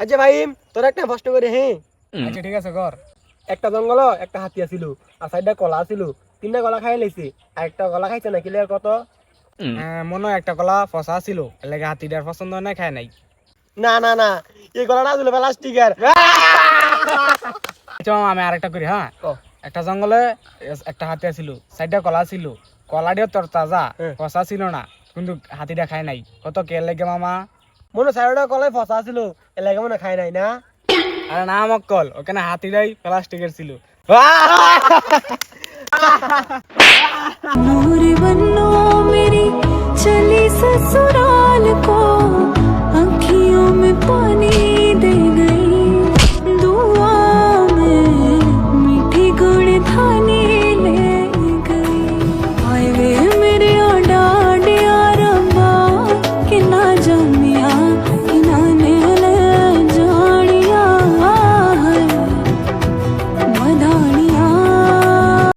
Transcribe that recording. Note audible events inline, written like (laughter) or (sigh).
আচ্ছা ভাই তোর একটা প্রশ্ন করে হ্যাঁ আচ্ছা ঠিক আছে কর। একটা জঙ্গল একটা হাতি আছিল আর সাইডটা কলা আছিল তিনটা কলা খাই লাইছে আর একটা কলা খাইছে না কিলে কত? মনে হয় একটা কলা ফসা ছিল এলাকা হাতিটার পছন্দ হয় না খায় নাই। না না না এই কলাটা ছিল প্লাস্টিকের আচ্ছা আমি আরেকটা করি হ্যাঁ একটা জঙ্গলে একটা হাতি আছিল সাইডটা কলা ছিল কলাটিও তোর তাজা। ফসা ছিল না কিন্তু হাতিটা খায় নাই। কত কে লাগে মামা? মনে সাইডটা কলাই ফসা ছিল এলাকা মনে খাই নাই না? আর না আমার কল। ওখানে হাতিরাই প্লাস্টিকের ছিল। (laughs) নূর বন্নো